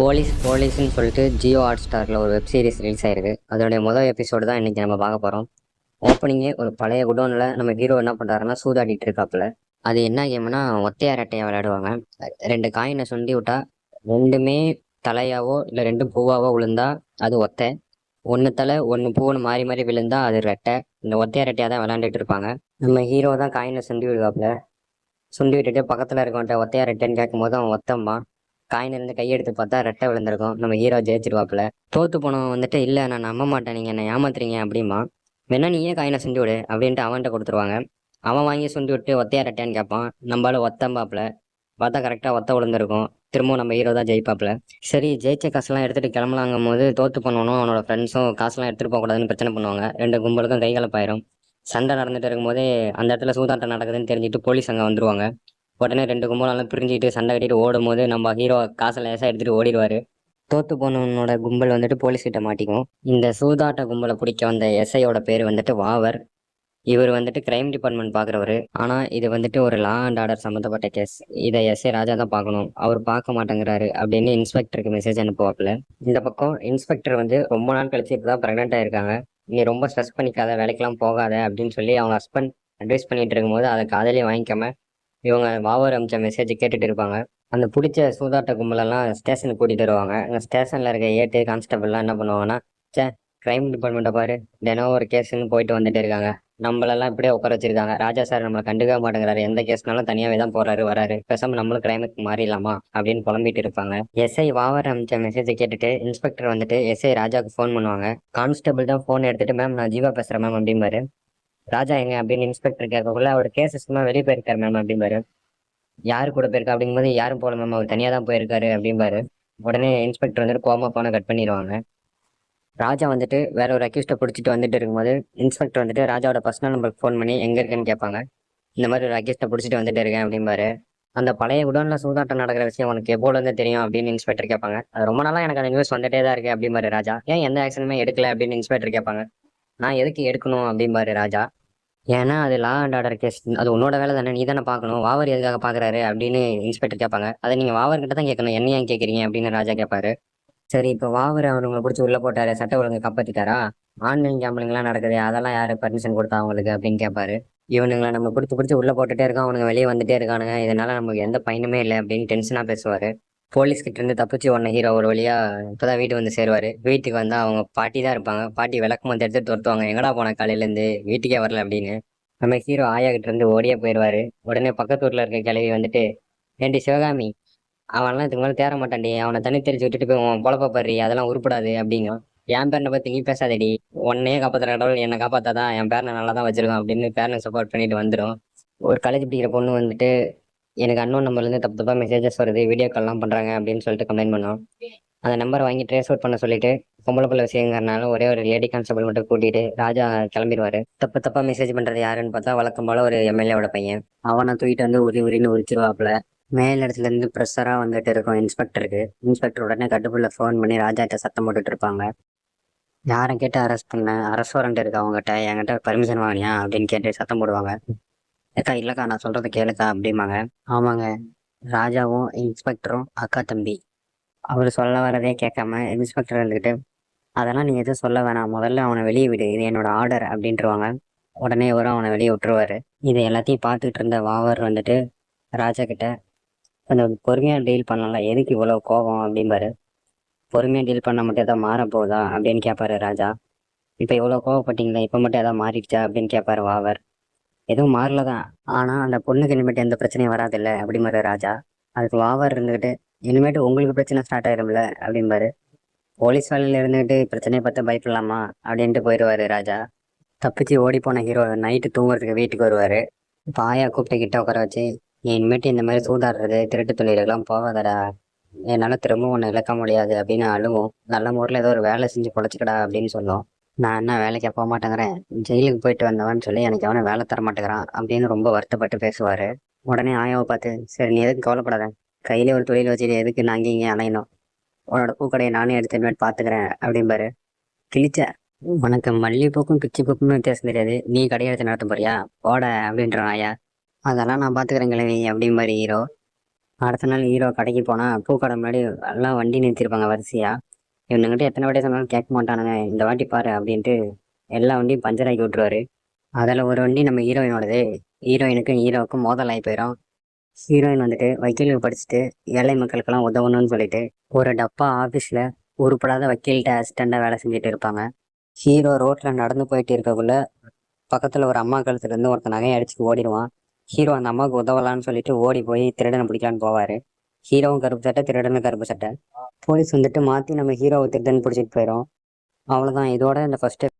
Police போலீஸ்னு சொல்லிட்டு Jio hot ஸ்டாரில் ஒரு வெப் சீரிஸ் ரிலீஸ் ஆயிருக்கு. அதோடைய முதல் எபிசோடு தான் இன்றைக்கி நம்ம பார்க்க போகிறோம் ஓப்பனிங்கே ஒரு பழைய குடோனில் நம்ம ஹீரோ என்ன பண்ணுறாருன்னா சூதாடிட்டு இருக்காப்புல. அது என்ன கேம்னா ஒத்தையார் அட்டையை விளையாடுவாங்க. ரெண்டு காயினை சுண்டி விட்டா ரெண்டுமே தலையாவோ இல்லை ரெண்டு பூவாவோ விழுந்தா அது ஒத்தை. ஒன்று தலை ஒன்று பூன்னு மாறி மாறி விழுந்தா அது ரெட்டை. இந்த ஒத்தையார் ரெட்டையாக தான் விளாண்டுட்டு இருப்பாங்க. நம்ம ஹீரோ தான் காயினை சுண்டி விடுவாப்புல. சுண்டி விட்டுட்டு பக்கத்தில் இருக்கவன்ட்ட ஒத்தையார் ரெட்டைன்னு கேட்கும்போது அவன் ஒத்தம்மா காயின் இருந்து கையெடுத்து பார்த்தா ரெட்டை விழுந்திருக்கும். நம்ம ஹீரோ ஜெயிச்சிருவாப்புல. தோத்து போனவன் வந்துட்டு இல்லை நான் நம்ப மாட்டேன். நீங்கள் என்னை ஏமாத்துறீங்க அப்படிமா வேணா நீயே காயினை சுண்டி விடு அப்படின்ட்டு அவன்கிட்ட கொடுத்துருவாங்க. அவன் வாங்கி சுண்டி விட்டு ஒத்தையா ரெட்டையான்னு கேட்பான். நம்மளால ஒத்தம்பாப்புல. பார்த்தா கரெக்டாக ஒத்த விழுந்திருக்கும். திரும்பவும் நம்ம ஹீரோ தான் ஜெயிப்பாப்புல. சரி ஜெயிச்ச காசுலாம் எடுத்துட்டு கிளம்பலாங்கும் போது தோத்து பண்ணணும் அவனோட ஃப்ரெண்ட்ஸும் காசுலாம் எடுத்துகிட்டு போகக்கூடாதுன்னு பிரச்சனை பண்ணுவாங்க. ரெண்டு கும்பலுக்கும் கைகலப்பாயிரும். சண்டை நடந்துட்டு இருக்கும்போதே அந்த இடத்துல சூதாட்டம் நடக்குதுன்னு தெரிஞ்சுட்டு போலீஸ் அங்கே வந்துருவாங்க. உடனே ரெண்டு கும்பலாலும் பிரிஞ்சுக்கிட்டு சண்டை கட்டிட்டு ஓடும் போது நம்ம ஹீரோ காசை லேசாக எடுத்துட்டு ஓடிடுவாரு. தோத்து போனவனோட கும்பல் வந்துட்டு போலீஸ் கிட்ட மாட்டிக்கும். இந்த சூதாட்ட கும்பலை பிடிக்க வந்த எஸ்ஐயோட பேர் வந்துட்டு வாவர். இவர் வந்துட்டு கிரைம் டிபார்ட்மெண்ட் பார்க்குறவர் ஆனால் இது வந்துட்டு ஒரு லா அண்ட் ஆர்டர் சம்மந்தப்பட்ட கேஸ் இதை எஸ்ஐ ராஜா தான் பார்க்கணும் அவர் பார்க்க மாட்டேங்கிறாரு அப்படின்னு இன்ஸ்பெக்டருக்கு மெசேஜ் அனுப்புவாப்புல. இந்த பக்கம் இன்ஸ்பெக்டர் வந்து ரொம்ப நாள் கழிச்சு இப்போ தான் ப்ரெக்னென்ட் ஆயிருக்காங்க. நீ ரொம்ப ஸ்ட்ரெஸ் பண்ணிக்காத வேலைக்கெல்லாம் போகாத அப்படின்னு சொல்லி அவங்க ஹஸ்பண்ட் அட்வைஸ் பண்ணிட்டு இருக்கும்போது அதை காதலே வாங்கிக்காம இவங்க வாவர் அமிச்ச மெசேஜ் கேட்டுட்டு இருப்பாங்க. அந்த பிடிச்ச சூதாட்ட கும்பலெல்லாம் ஸ்டேஷனுக்கு கூட்டிட்டு வருவாங்க. அங்கே ஸ்டேஷனில் இருக்க ஏட்டு கான்ஸ்டபிள்லாம் என்ன பண்ணுவாங்கன்னா சே கிரைம் டிபார்ட்மெண்ட்டை பாரு தினம் ஒரு கேஸுன்னு போயிட்டு வந்துட்டு இருக்காங்க. நம்மளெல்லாம் இப்படியே உட்கார வச்சிருக்காங்க. ராஜா சார் நம்மளை கண்டுக்க மாட்டேங்கிறாரு. எந்த கேஸ்னாலும் தனியாகவே தான் போறாரு வராரு. பேசாம நம்மளும் கிரைமுக்கு மாறிடலாமா? அப்படின்னு புலம்பிட்டு இருப்பாங்க. எஸ்ஐ வாவர் அமிச்ச மெசேஜை கேட்டுட்டு இன்ஸ்பெக்டர் வந்துட்டு எஸ்ஐ ராஜாவுக்கு ஃபோன் பண்ணுவாங்க. கான்ஸ்டபிள் தான் ஃபோன் எடுத்துட்டு மேம் நான் ஜீவா பேசுறேன் மேம் அப்படிம்பாரு. ராஜா எங்க அப்படின்னு இன்ஸ்பெக்டர் கேட்கக்குள்ள அவர் கேஸ் சும்மா வெளியே போயிருக்காரு மேம் அப்படிம்பாரு யாரு கூட போயிருக்கா அப்படிங்கும்போது யாரும் போல மேம் அவர் தனியாக தான் போயிருக்காரு அப்படிம்பாரு உடனே இன்ஸ்பெக்டர் வந்துட்டு கோமா போன கட் பண்ணிடுவாங்க. ராஜா வந்துட்டு வேற ஒரு அக்யூஸ்ட்டை பிடிச்சிட்டு வந்துட்டு இருக்கும்போது இன்ஸ்பெக்டர் வந்துட்டு ராஜாவோட பர்சனல் நம்பருக்கு ஃபோன் பண்ணி எங்க இருக்குன்னு கேட்பாங்க. இந்த மாதிரி ஒரு அக்யூஸ்ட்டை பிடிச்சிட்டு வந்துட்டு இருக்கேன் அப்படிம்பாரு அந்த பழைய குடோன்ல சூதாட்டம் நடக்கிற விஷயம் உனக்கு எப்போல இருந்து தெரியும் அப்படின்னு இன்ஸ்பெக்டர் கேட்பாங்க. அது ரொம்ப நாளா எனக்கு அந்த நியூஸ் வந்துட்டே தான் இருக்கு அப்படிம்பாரு ராஜா. ஏன் எந்த ஆக்ஷனுமே எடுக்கல அப்படின்னு இன்ஸ்பெக்டர் கேட்பாங்க. நான் எதுக்கு எடுக்கணும் அப்படிம்பாரு ராஜா. ஏன்னா அது லா அண்ட் ஆர்டர் கேஸ் அது உன்னோட வேலை தானே நீ தானே பார்க்கணும். வாவர் எதுக்காக பார்க்குறாரு அப்படின்னு இன்ஸ்பெக்டர் கேட்பாங்க. அதை நீங்கள் வாவர் கிட்ட தான் கேட்கணும். என்ன ஏன் கேட்குறீங்க அப்படின்னு ராஜா கேட்பாரு. சரி இப்போ வாவர் அவங்களை பிடிச்சி உள்ளே போட்டாரு சட்ட ஒழுங்கு காப்பாத்திட்டாரா? ஆன்லைன் கேம்பிளிங்லாம் நடக்குது அதெல்லாம் யாரு பர்மிஷன் கொடுத்தா அவங்களுக்கு அப்படின்னு கேட்பாரு. இவனுங்களை நம்ம பிடிச்சி பிடிச்சி உள்ளே போட்டுட்டே இருக்கோம் அவனுங்க வெளியே வந்துட்டே இருக்கானுங்க. இதனால் நமக்கு எந்த பயனுமே இல்லை அப்படின்னு டென்ஷனாக பேசுவார். போலீஸ்கிட்ட இருந்து தப்பிச்சு ஒன்ன ஹீரோ ஒரு வழியா இப்போதான் வீட்டுக்கு வந்து சேருவார். வீட்டுக்கு வந்தா அவங்க பாட்டி தான் இருப்பாங்க. பாட்டி விளக்கம் வந்து எடுத்து துரத்துவாங்க. எங்கடா போன காலையிலேருந்து? வீட்டுக்கே வரல அப்படின்னு. நம்ம ஹீரோ ஆயா இருந்து ஓடியே போயிடுவாரு உடனே பக்கத்து ஊரில் இருக்க கிளவி வந்துட்டு ஏண்டி சிவகாமி? அவன்லாம் இதுக்கு மேலே தேர மாட்டான்டி. அவனை தண்ணி தெரிச்சு விட்டுட்டு போய் உன் பொழப்ப அதெல்லாம் உருப்படாது அப்படிங்கும் என் பேரனை பத்தி நீ பேசாதடி. உன்னையே காப்பாத்துற கடவுள் என்னை காப்பாத்தாதான் என் பேரனை நல்லா தான் வச்சிருக்கான் அப்படின்னு பேரனை சப்போர்ட் பண்ணிட்டு வந்துடும் ஒரு காலேஜ் படிக்கிற பொண்ணு வந்துட்டு எனக்கு அன்னோன் நம்பர்லேருந்து தப்பு தப்பாக மெசேஜஸ் வருது வீடியோ கால்லாம் பண்ணுறாங்க அப்படின்னு சொல்லிட்டு கம்ப்ளைண்ட் பண்ணோம். அந்த நம்பரை வாங்கி ட்ரேஸ் அவுட் பண்ண சொல்லிட்டு பொம்பளை பிள்ளை விஷயங்கிறனால ஒரே ஒரு லேடி கான்ஸ்டபிள் மட்டும் கூட்டிட்டு ராஜா கிளம்பிடுவாரு. தப்பு தப்பா மெசேஜ் பண்றது யாருன்னு பார்த்தா வழக்கம் போல ஒரு எம்எல்ஏவோட பையன். அவனை தூக்கிட்டு வந்து உரி உரின்னு உரிச்சிருவாப்புல. மேல் இடத்துல இருந்து ப்ரெஷராக வந்துட்டு இருக்கும் இன்ஸ்பெக்டருக்கு இன்ஸ்பெக்டர் உடனே கட்டுப்புள்ள ஃபோன் பண்ணி ராஜாட்ட சத்தம் போட்டுட்டு இருப்பாங்க. யாரை கேட்டு அரெஸ்ட் பண்ண அரெஸ்ட் இருக்கு அவங்ககிட்ட என்கிட்ட பர்மிஷன் வாங்கினியா அப்படின்னு கேட்டு சத்தம் போடுவாங்க. ஏக்கா இல்லக்கா நான் சொல்றதை கேளுக்கா அப்படிம்பாங்க. ஆமாங்க. ராஜாவும் இன்ஸ்பெக்டரும் அக்கா தம்பி. அவர் சொல்ல வரதே கேட்காம இன்ஸ்பெக்டர் இருந்துக்கிட்டு அதெல்லாம் நீ எதுவும் சொல்ல வேணாம். முதல்ல அவனை வெளியே விடு. இது என்னோட ஆர்டர் அப்படின்ட்டுருவாங்க. உடனே வரும் அவனை வெளியே விட்டுருவாரு. இது எல்லாத்தையும் பார்த்துக்கிட்டு இருந்த வாவர் வந்துட்டு ராஜா கிட்ட கொஞ்சம் பொறுமையாக டீல் பண்ணல எதுக்கு இவ்வளோ கோபம்? அப்படிம்பாரு. பொறுமையாக டீல் பண்ண மட்டும் எதாவது மாற போகுதா? அப்படின்னு கேட்பாரு ராஜா. இப்போ இவ்வளோ கோவப்பட்டீங்களே இப்போ மட்டும் எதாவது மாறிடுச்சா? அப்படின்னு கேட்பாரு வாவர். எதுவும் மாறல தான். ஆனால் அந்த பொண்ணுக்கு இனிமேட்டு எந்த பிரச்சனையும் வராதில்ல? அப்படிம்பாரு ராஜா. அதுக்கு வாவர் இருந்துக்கிட்டு இனிமேட்டு உங்களுக்கு பிரச்சனை ஸ்டார்ட் ஆயிரும்ல? அப்படிம்பாரு. போலீஸ் வேலையில் இருந்துக்கிட்டு பிரச்சனையை பார்த்து பயப்படலாமா? அப்படின்ட்டு போயிடுவாரு ராஜா. தப்பிச்சு ஓடி போன ஹீரோ நைட்டு தூங்குறதுக்கு வீட்டுக்கு வருவார். இப்போ ஆயா கூப்பிட்டு கிட்ட உட்கார வச்சு நீ இனிமேட்டு இந்த மாதிரி சூதாடுறது திருட்டு தொழிலுக்கெல்லாம் போகாதடா. என்னால் திரும்ப ஒன்று இழக்க முடியாது. அப்படின்னு அழுவும். நல்ல முறையில் ஏதோ ஒரு வேலை செஞ்சு பொழைச்சிக்கடா அப்படின்னு சொல்லும் நான் என்ன வேலைக்கு போக மாட்டேங்கிறேன். ஜெயிலுக்கு போயிட்டு வந்தவன் சொல்லி எனக்கு அவனை வேலை தர மாட்டேங்கிறான் அப்படின்னு ரொம்ப வருத்தப்பட்டு பேசுவார். உடனே ஆயாவை பார்த்து சரி நீ எதுக்கு கவலைப்படாத. கையிலே ஒரு தொழில் வச்சுட்டு எதுக்கு நான் அங்கே இங்கே அலையணும். உன்னோட பூக்கடையை நானே எடுத்து மேட் பார்த்துக்கிறேன் அப்படிம்பாரு. கிழிச்ச. உனக்கு மல்லிகைப்பூக்கும் பிச்சி பூக்கும் வித்தியாசம் தெரியாது. நீ கடையை எடுத்து நடத்த போறியா? போட அப்படின்றான் ஆயா. அதெல்லாம் நான் பார்த்துக்கிறேன் கிழவி அப்படிம்பாரு ஹீரோ. அடுத்த நாள் ஹீரோ கடைக்கு போனால் பூக்கடை முன்னாடி எல்லாம் வண்டி நிறுத்திருப்பாங்க வரிசையாக இவனுங்கிட்ட எத்தனை வாட்டி சொன்னாலும் கேட்க மாட்டானுங்க. இந்த வாட்டி பாரு அப்படின்ட்டு எல்லா வண்டியும் பஞ்சர் ஆக்கி விட்ருவாரு அதில் ஒரு வண்டி நம்ம ஹீரோயினோடது. ஹீரோயினுக்கும் ஹீரோவுக்கும் மோதல் ஆகி போயிடும் ஹீரோயின் வந்துட்டு வக்கீலுக்கு படிச்சுட்டு ஏழை மக்களுக்கெல்லாம் உதவணும்னு சொல்லிட்டு ஒரு டப்பா ஆஃபீஸில் உருப்படாத வக்கீல்கிட்ட அசிஸ்டண்டாக வேலை செஞ்சுட்டு இருப்பாங்க. ஹீரோ ரோட்டில் நடந்து போயிட்டு இருக்கக்குள்ள பக்கத்தில் ஒரு அம்மா கழுத்துலேருந்து ஒருத்தன் நகையை அடிச்சுட்டு ஓடிடுவான். ஹீரோ அந்த அம்மாவுக்கு உதவலான்னு சொல்லிட்டு ஓடி போய் திருடனை பிடிக்கலான்னு போவார். ஹீரோவும் கருப்பு சட்டை திருடனும் கருப்பு சட்டை. போலீஸ் வந்துட்டு மாற்றி நம்ம ஹீரோவை திருடன் பிடிச்சிட்டு போயிடும் அவ்வளோதான் இதோட இந்த ஃபஸ்ட்டு